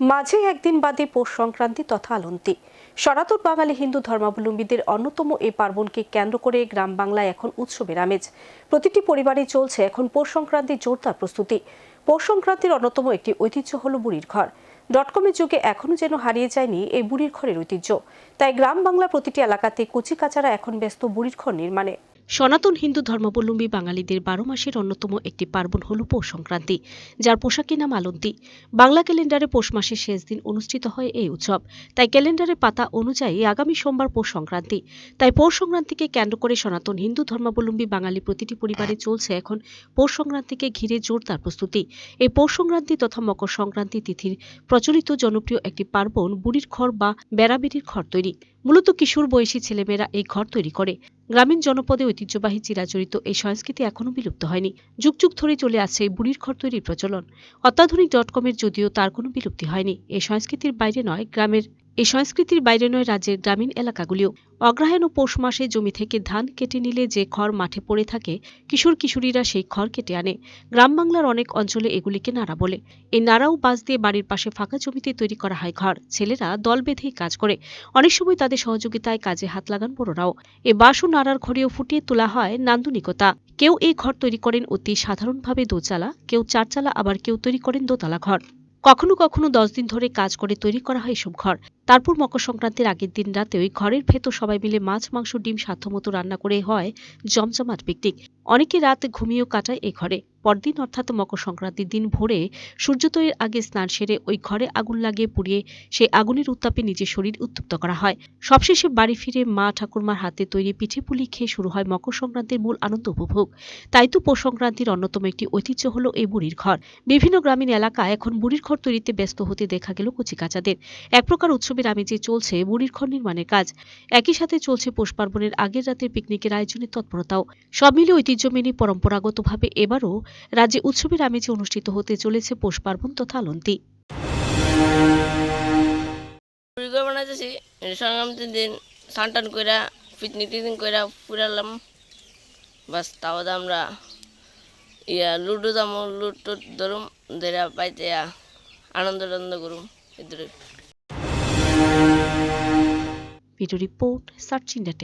মাঝে একদিন বাদে পৌষ সংক্রান্তি তথা আলন্তি। সনাতন বাঙালি হিন্দু ধর্মাবলম্বীদের অন্যতম এই পার্বণকে কেন্দ্র করে গ্রাম বাংলায় এখন উৎসবের আমেজ। প্রতিটি পরিবারে চলছে এখন পৌষ সংক্রান্তির জোরদার প্রস্তুতি। পৌষ সংক্রান্তির অন্যতম একটি ঐতিহ্য হল বুড়ির ঘর। ডট কমের যুগে এখনও যেন হারিয়ে যায়নি এই বুড়ির ঘরের ঐতিহ্য। তাই গ্রাম বাংলা প্রতিটি এলাকাতে কচিকাচারা এখন ব্যস্ত বুড়ির ঘর নির্মাণে। সনাতন হিন্দু ধর্মাবলম্বী বাঙালিদের বারো মাসের অন্যতম একটি পার্বণ হল পৌষ সংক্রান্তি, যার পোশাকের নাম আলন্তি। বাংলা ক্যালেন্ডারে পৌষ মাসের শেষ দিন অনুষ্ঠিত হয় এই উৎসব। তাই ক্যালেন্ডারের পাতা অনুযায়ী আগামী সোমবার পৌষ সংক্রান্তি। তাই পৌষ সংক্রান্তিকে কেন্দ্র করে সনাতন হিন্দু ধর্মাবলম্বী বাঙালি প্রতিটি পরিবারে চলছে এখন পৌষ সংক্রান্তিকে ঘিরে জোরদার প্রস্তুতি। এই পৌষ সংক্রান্তি তথা মকর সংক্রান্তি তিথির প্রচলিত জনপ্রিয় একটি পার্বণ বুড়ির ঘর বা বেড়াবেড়ির ঘর তৈরি। মূলত কিশোর বয়সী ছেলেমেয়েরা এই ঘর তৈরি করে। গ্রামীণ জনপদে ঐতিহ্যবাহী চিরাচরিত এই সংস্কৃতি এখনও বিলুপ্ত হয়নি। যুগ যুগ ধরে চলে আসছে এই বুড়ির ঘর তৈরির প্রচলন। অত্যাধুনিক ডট কমের যদিও তার কোনো বিলুপ্তি হয়নি। এই সংস্কৃতির বাইরে নয়, গ্রামের এই সংস্কৃতির বাইরে নয় রাজ্যের গ্রামীণ এলাকাগুলিও। অগ্রহায়ণ ও পৌষ মাসে জমি থেকে ধান কেটে নিলে যে খড় মাঠে পড়ে থাকে, কিশোর কিশোরীরা সেই খড় কেটে আনে। গ্রাম বাংলার অনেক অঞ্চলে এগুলিকে নাড়া বলে। এই নাড়াও বাঁশ দিয়ে বাড়ির পাশে ফাঁকা জমিতে তৈরি করা হয় ঘর। ছেলেরা দল বেঁধেই কাজ করে। অনেক সময় তাদের সহযোগিতায় কাজে হাত লাগান বড়রাও। এ বাঁশ ও নাড়ার ঘরেও ফুটিয়ে তোলা হয় নান্দনিকতা। কেউ এই ঘর তৈরি করেন অতি সাধারণভাবে দোচালা কেউ চারচালা, আবার কেউ তৈরি করেন দোতলা ঘর। কখনো কখনো দশ দিন ধরে কাজ করে তৈরি করা হয় এসব ঘর। তারপর মকর সংক্রান্তির আগের দিন রাতে ওই ঘরের ভেতর সবাই মিলে মাছ, মাংস, ডিম সাধ্যমতো রান্না করে হয় জমজমাট পিকনিক অনেকে রাত ঘুমিয়েও কাটায় এ ঘরে। পরদিন অর্থাৎ মকর সংক্রান্তির দিন ভোরে সূর্যোদয়ের আগে স্নান সেরে ওই ঘরে আগুন লাগিয়ে পুড়িয়ে সেই আগুনের উত্তাপে নিজের শরীর উত্তপ্ত করা হয়। সবশেষে বাড়ি ফিরে মা ঠাকুরমার হাতে তৈরি পিঠে পুলি খেয়ে শুরু হয় মকর সংক্রান্তির মূল আনন্দ উপভোগ। তাই তো পৌষ সংক্রান্তির অন্যতম একটি ঐতিহ্য হলো এই বুড়ির ঘর। বিভিন্ন গ্রামীণ এলাকায় এখন বুড়ির ঘর তৈরিতে ব্যস্ত হতে দেখা গেল কচিকাচাদের। এক প্রকার উৎসবের আমেজে চলছে বুড়ির ঘর নির্মাণের কাজ। একই সাথে চলছে পৌষ পার্বণের আগের রাতের পিকনিকের আয়োজনের তৎপরতাও। সব মিলে ঐতিহ্য মেনে পরম্পরাগতভাবে এবারও রাজ্যে উৎসবের আমেজে অনুষ্ঠিত হতে চলেছে পৌষ পার্বণ তথা আলন্তি। দিন কইরা পিকনিক কইরা পুরালাম বাস তাও আমরা ইয়া লুডো দাম লুডো ধরুম ধরা পাইতে আনন্দ টানন্দ করুম ভিডিও রিপোর্ট সার্চ ইন্ডিয়া